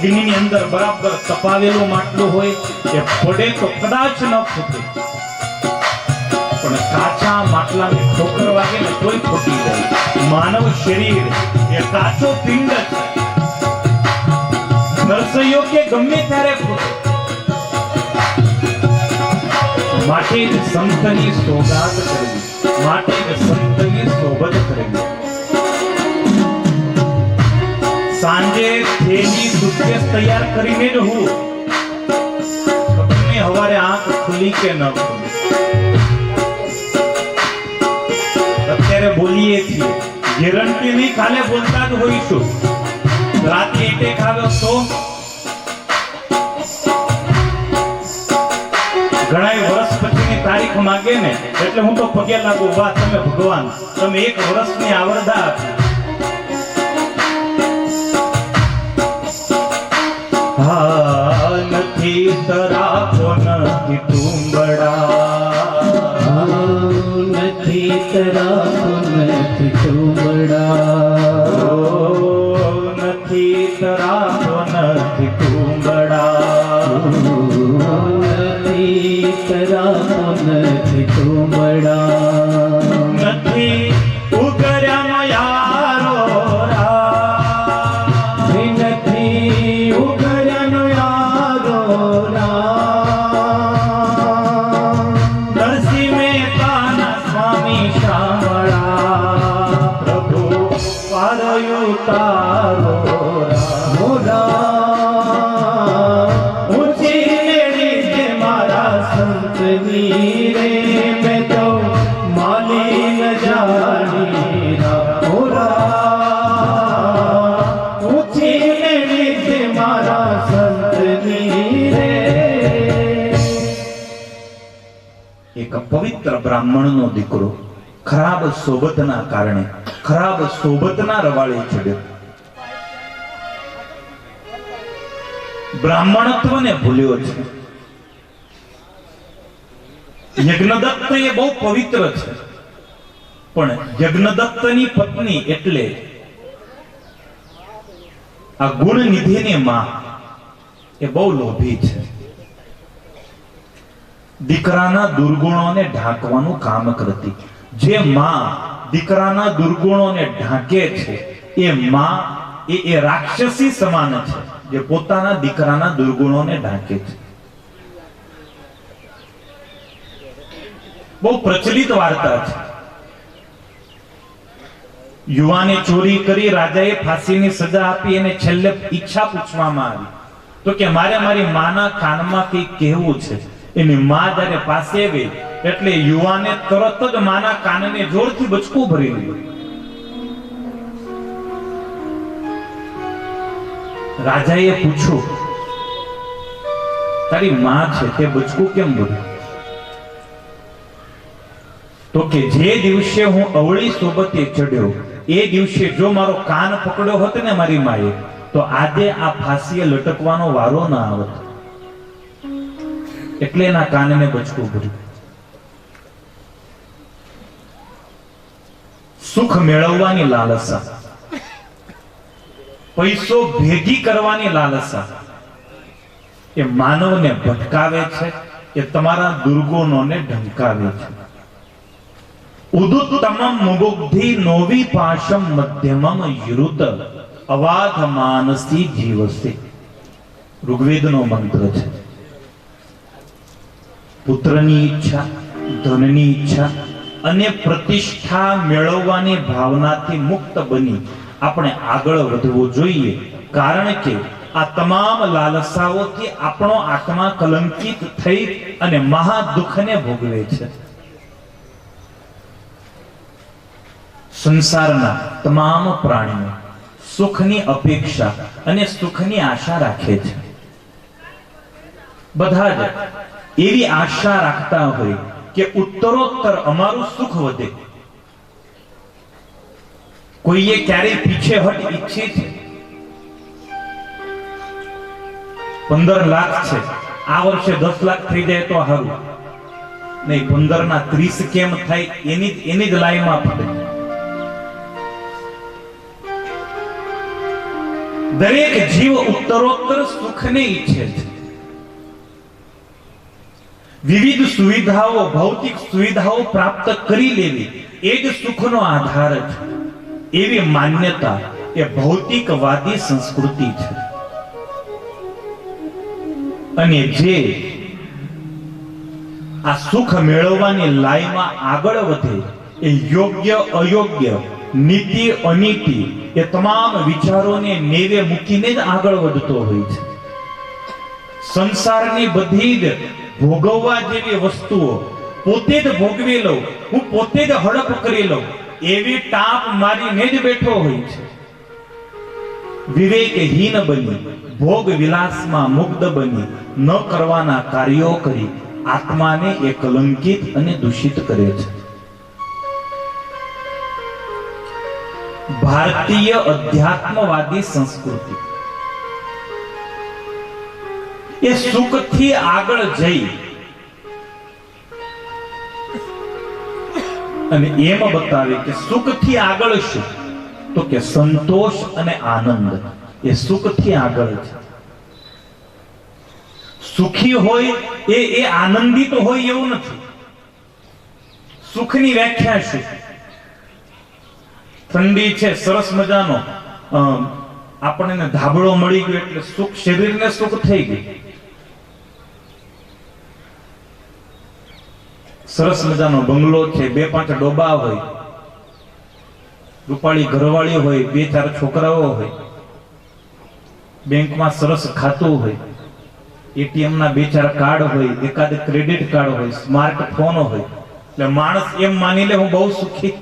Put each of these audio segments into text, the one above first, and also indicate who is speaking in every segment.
Speaker 1: અગ્નિની અંદર બરાબર તપાવેલો માટલું હોય એ પડે તો કદાચ ન ફૂટે. પણ કાચા માટલાને ઠોકર વાગે ને તોય ફૂટી જાય. માનવ શરીર એ કાચો પિંડ છે. નરસૈયો કે ગમે ત્યારે ફૂટે. માટે જ સંતની સોગાત કરવી. માટે જ સંતની સોબત સાંજે એની સુટકેસ તૈયાર કરીને જ હું તમને હવારે આંખ ખુલી કે ન ખુલી. અત્યારે બોલીએ છીએ, ગેરંટી નહીં કાલે બોલતા જ હોઈશું. રાતે એટેક આવ્યો તો ઘણા વર્ષ પછીની તારીખ માંગે ને, એટલે હું તો પગે લાગુ, વાહ, તમે ભગવાન, તમે એક વર્ષની આવરદા આપી. હા રાખો નથી ટુંબડા
Speaker 2: નથી રાખો નથી ચુંબડા
Speaker 1: સ્વામી શામળા એક પવિત્ર બ્રાહ્મણનો દીકરો ખરાબ સોબતના કારણે, ખરાબ સોબતના રવાળે ચડ્યો. બ્રાહ્મણત્વને ભૂલ્યો છે. યજ્ઞદત્ત એ બહુ પવિત્ર છે. પણ યજ્ઞદત્તની પત્ની એટલે આ ગુણ નિધિની માં એ બહુ લોભી છે. દીકરાના દુર્ગુણોને ઢાંકવાનું કામ કરતી. જે માં દીકરાના દુર્ગુણોને ઢાંકે છે, એ માં, એ એ રાક્ષસી સમાન છે, જે પોતાના દીકરાના દુર્ગુણોને ઢાંકે છે. બહુ પ્રચલિત વાર્તા છે. યુવાને ચોરી કરી રાજાએ ફાંસીની સજા આપી અને છેલ્લે ઈચ્છા પૂછવામાં આવી. તો કે મારે મારી માના કાનમાં કંઈક કહેવું છે? એની માં જ્યારે પાસે આવી, એટલે યુવાને તરત જ માના કાનને જોરથી બચકું ભરી લીધું. રાજાએ પૂછ્યું, તારી માં છે તે બચકું કેમ ભર્યું તો કે, જે દિવસે હું અવળી સોબતે ચડ્યો, એ દિવસે જો મારો કાન પકડ્યો હોત ને મારી માએ, તો આજે આ ફાંસીએ લટકવાનો વારો ના આવત. એટલે એના કાનને બચકું ભર્યું સુખ મેળવવાની લાલસા. પૈસો ભેગી કરવાની લાલસા. એ માનવને ભટકાવે છે, એ તમારા દુર્ગુણોને ઢંકાવે છે. ઉદુત્તમમ મુબુદ્ધિ નોવી પાશમ મધ્યમમ યુરુત અવાધ માનસી જીવસે. ઋગ્વેદનો મંત્ર છે. પુત્રની ઈચ્છા, ધનની ઈચ્છા અને પ્રતિષ્ઠા મેળવવાની ભાવનાથી મુક્ત બની આપણે આગળ વધવું જોઈએ. કારણ કે આ તમામ લાલસાઓથી આપણો આત્મા કલંકિત થઈ અને મહા દુઃખને ભોગવે છે. સંસારના તમામ પ્રાણીઓ સુખની અપેક્ષા અને સુખની આશા રાખે છે. બધા જ એવી આશા રાખતા હોય કે ઉત્તરોત્તર અમારું સુખ વધે. કોઈએ ક્યારેય પીછેહટ ઈચ્છે છે? પંદર લાખ છે. આ વર્ષે દસ લાખ થઈ જાય તો સારું. નહીં પંદર ના ત્રીસ કેમ થાય એની એની જ લાઈનમાં પડે. દરેક જીવ ઉત્તરોત્તર સુખને ઈચ્છે છે. વિવિધ સુવિધાઓ, ભૌતિક સુવિધાઓ પ્રાપ્ત કરી લેવી, એ જ સુખનો આધાર છે. એવી માન્યતા એ ભૌતિકવાદી સંસ્કૃતિ છે. અને જે આ સુખ મેળવવાની લાઈમાં આગળ વધે, એ યોગ્ય, અયોગ્ય નીતિ, અનીતિ એ તમામ વિચારોને નેવે મૂકીને જ આગળ વધતો હોય છે. સંસારની બધી જ ભોગવવા જેવી વસ્તુઓ પોતે જ ભોગવી લઉં, હું પોતે જ હડપ કરી લઉં, એવી ટાપ મારીને જ બેઠો હોય છે. વિવેકહીન બની, ભોગ વિલાસમાં મુગ્ધ બની, ન કરવાના કાર્યો કરી, આત્માને એ કલંકિત અને દૂષિત કરે છે. ભારતીય અધ્યાત્મવાદી સંસ્કૃતિ એ સુખથી આગળ જઈ. અને એમ બતાવે કે સુખથી આગળ શું તો કે સંતોષ અને આનંદ, એ સુખથી આગળ છે. સુખી હોય એ એ આનંદિત હોય એવું નથી. સુખની વ્યાખ્યા શું? ઠંડી છે, સરસ મજાનો. આપણને ધાબળો મળી ગયો એટલે સુખ શરીરને સુખ થઈ ગયું. સરસ મજાનો બંગલો છે, બે પાંચ ડોબા હોય, રૂપાળી ઘરવાળી હોય, બે ચાર છોકરાઓ હોય, બેંકમાં સરસ ખાતું હોય એટીએમ ના બે ચાર કાર્ડ હોય, એકાદ ક્રેડિટ કાર્ડ હોય, સ્માર્ટફોન હોય, એટલે માણસ એમ માની લે, હું બહુ સુખી.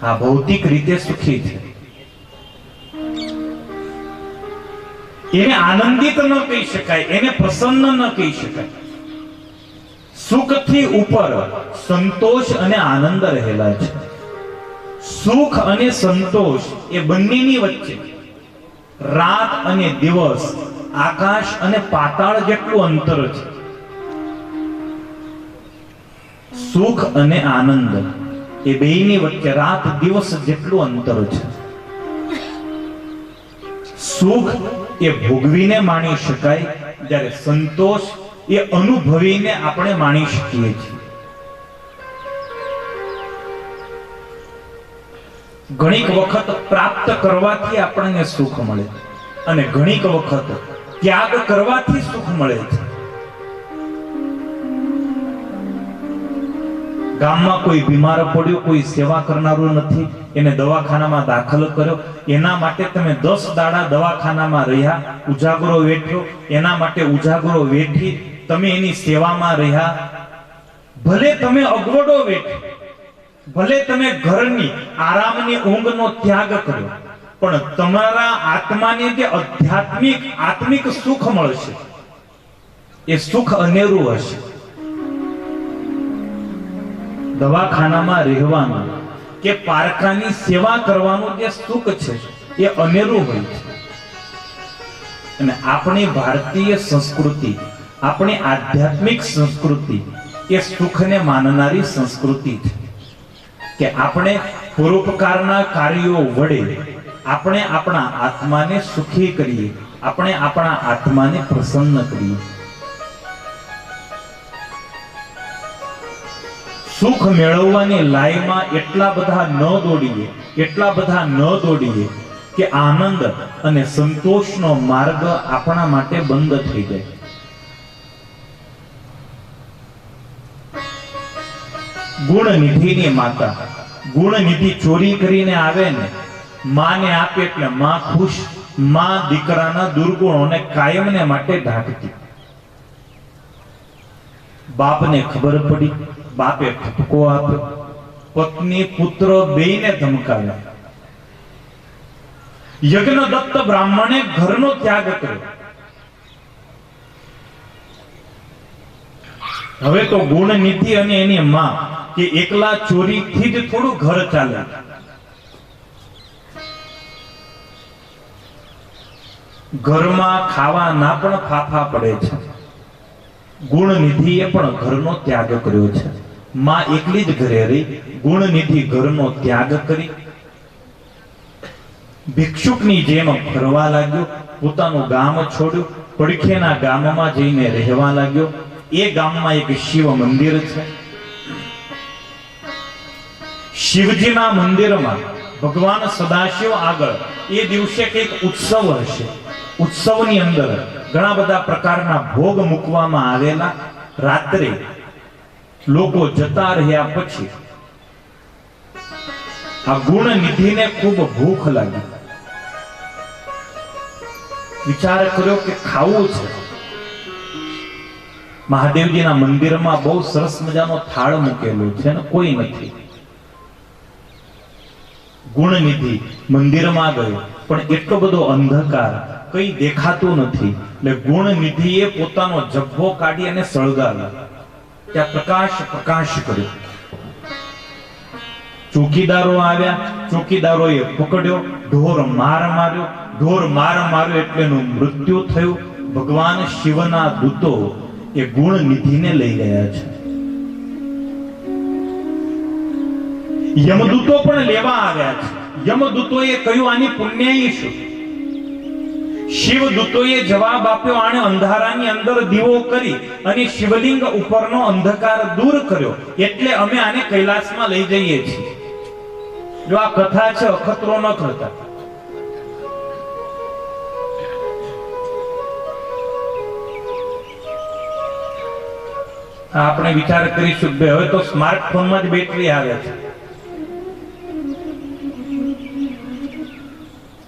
Speaker 1: હા, ભૌતિક રીતે સુખી છે. એને આનંદિત ન કહી શકાય, એને પ્રસન્ન ન કહી શકાય. સુખથી ઉપર સંતોષ અને આનંદ રહેલા છે. સુખ અને સંતોષ એ બંનેની વચ્ચે રાત અને દિવસ, આકાશ અને પાતાળ જેટલું અંતર છે. સુખ અને આનંદ એ બેની વચ્ચે રાત દિવસ જેટલું અંતર છે. સુખ એ ભોગવીને માણી શકાય, જ્યારે સંતોષ એ અનુભવીને આપણે માણી શકીએ છીએ. ઘણીક વખત પ્રાપ્ત કરવાથી આપણને સુખ મળે અને ઘણીક વખત ત્યાગ કરવાથી સુખ મળે છે. ગામમાં કોઈ બીમાર પડ્યો, કોઈ સેવા કરનારું નથી, એને દવાખાનામાં દાખલ કર્યો, એના માટે તમે દસ દાડા દવાખાનામાં રહ્યા, ઉજાગરો વેઠ્યો, એના માટે ઉજાગરો વેઠી તમે એની સેવામાં રહ્યા, ભલે તમે અગવડો વેઠ, ભલે તમે ઘરની આરામની ઊંઘનો ત્યાગ કર્યો, પણ તમારા આત્માને જે આધ્યાત્મિક, આત્મિક સુખ મળશે, એ સુખ અનેરું હશે. દવાખાનામાં રહેવાનું કે પારકાની સેવા કરવાનું જે સુખ છે, એ અનેરું હોય છે. અને આપણી ભારતીય સંસ્કૃતિ આપણી આધ્યાત્મિક સંસ્કૃતિ એ સુખને માનનારી સંસ્કૃતિ કે આપણે પરોપકારના કાર્યો વડે આપણે આપણા આત્માને સુખી કરીએ, આપણે આપણા આત્માને પ્રસન્ન કરીએ. સુખ મેળવવાની લાઈમાં એટલા બધા ન દોડીએ, એટલા બધા ન દોડીએ કે આનંદ અને સંતોષનો માર્ગ આપણા માટે બંધ થઈ જાય. ગુણ નિધિની માતા ગુણ નિધિ ચોરી કરીને આવે ને, માને આપે એટલે માં ખુશ, માં દીકરાના દુર્ગુણોને કાયમને માટે ઢાંકતી. બાપને ખબર પડી, બાપે ઠપકો આપ્યો, પત્ની પુત્ર બેયને ધમકાવ્યા. યજ્ઞ દત્ત બ્રાહ્મણે ઘરનો ત્યાગ કર્યો. હવે તો ગુણ નીતિ અને એની માં કે એકલા ચોરીથી જ થોડું ઘર ચાલે. ઘરમાં ખાવાના પણ ફાફા પડે છે. ગુણ નિધિએ પણ ઘરનો ત્યાગ કર્યો છે. માં એકલી જ ઘરે રહી ગુણ નિધિ ઘરનો ત્યાગ કરી. ભિક્ષુકની જેમ ફરવા લાગ્યો, પોતાનું ગામ છોડ્યું, પડખેના ગામમાં જઈને રહેવા લાગ્યો. એ ગામમાં એક શિવ મંદિર છે. શિવજીના મંદિરમાં ભગવાન સદાશિવ આગળ એ દિવસે કંઈક ઉત્સવ હશે. ઉત્સવની અંદર ઘણા બધા પ્રકારના ભોગ મૂકવામાં આવેલા. રાત્રે લોકો જતા રહ્યા પછી આ ગુણ નિધિને ખૂબ ભૂખ લાગી. વિચાર કર્યો કે ખાવું છે. મહાદેવજીના મંદિરમાં બહુ સરસ મજાનો થાળ મૂકેલો છે કોઈ નથી. ગુણનિધિ મંદિરમાં ગયો, પણ એટલો બધો અંધકાર કઈ દેખાતું નથી. એટલે ગુણનિધિએ પોતાનો જબ્બો કાઢી અને સળગાવ્યો. ત્યાં પ્રકાશ પ્રકાશ કર્યો. ચોકીદારો આવ્યા, ચોકીદારોએ પકડ્યો, ઢોર માર માર્યો. ઢોર માર માર્યો એટલેનું મૃત્યુ થયું. ભગવાન શિવના દૂતો એ ગુણ નિધિને લઈ ગયા છે. યમદૂતો પણ લેવા આવ્યા છે. યમદૂતોએ કહ્યું, આની પુણ્યાઈ શું? શિવદૂતોએ જવાબ આપ્યો, આણે અંધારાની અંદર દીવો કરી અને શિવલિંગ ઉપરનો અંધકાર દૂર કર્યો, એટલે અમે આને કૈલાસમાં લઈ જઈએ છીએ. જો આ કથા છે, અખતરો ન કરતા. આપણે વિચાર કરીશું કે હવે તો સ્માર્ટફોનમાં જ બેટરી આવે છે.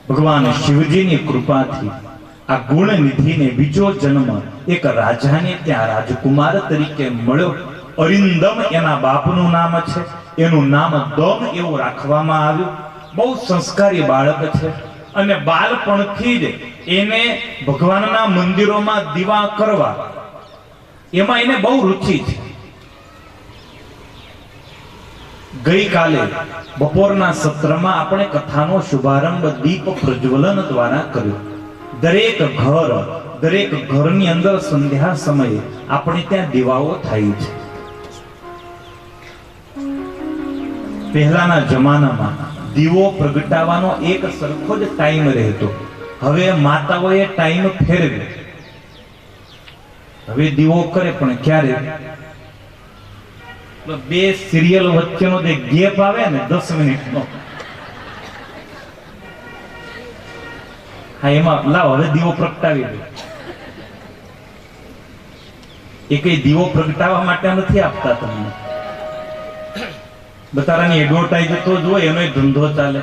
Speaker 1: ભગવાન શિવજીની કૃપાથી આ ગુણ નિધિને બીજો જન્મ એક રાજાને ત્યાં રાજકુમાર તરીકે મળ્યો. અરિંદમ એના બાપનું નામ છે. એનું નામ દમ એવું રાખવામાં આવ્યું. બહુ સંસ્કારી બાળક છે અને બાળપણથી જ એને ભગવાનના મંદિરોમાં દીવા કરવા એમાં એને બહુ રુચિ છે. ગઈકાલે બપોરના સત્રમાં આપણે કથાનો શુભારંભ દીપ પ્રજ્વલન દ્વારા કર્યો. દરેક ઘર, દરેક ઘરની અંદર સંધ્યા સમયે આપણે ત્યાં દીવાઓ થાય છે. પહેલાના જમાનામાં દીવો પ્રગટાવવાનો એક સરખો જ ટાઈમ રહેતો. હવે માતાઓએ ટાઈમ ફેરવ્યો. હવે દીવો કરે પણ ક્યારે? બે સિરિયલ વચ્ચેનો જે ગેપ આવે ને, દસ મિનિટનો. હા, એમાં લાવ, હવે દીવો પ્રગટાવી દો. એ કઈ દીવો પ્રગટાવવા માટે નથી આપતા તમને? બતારાની એડવર્ટાઈઝ તો જ એનો ધંધો ચાલે.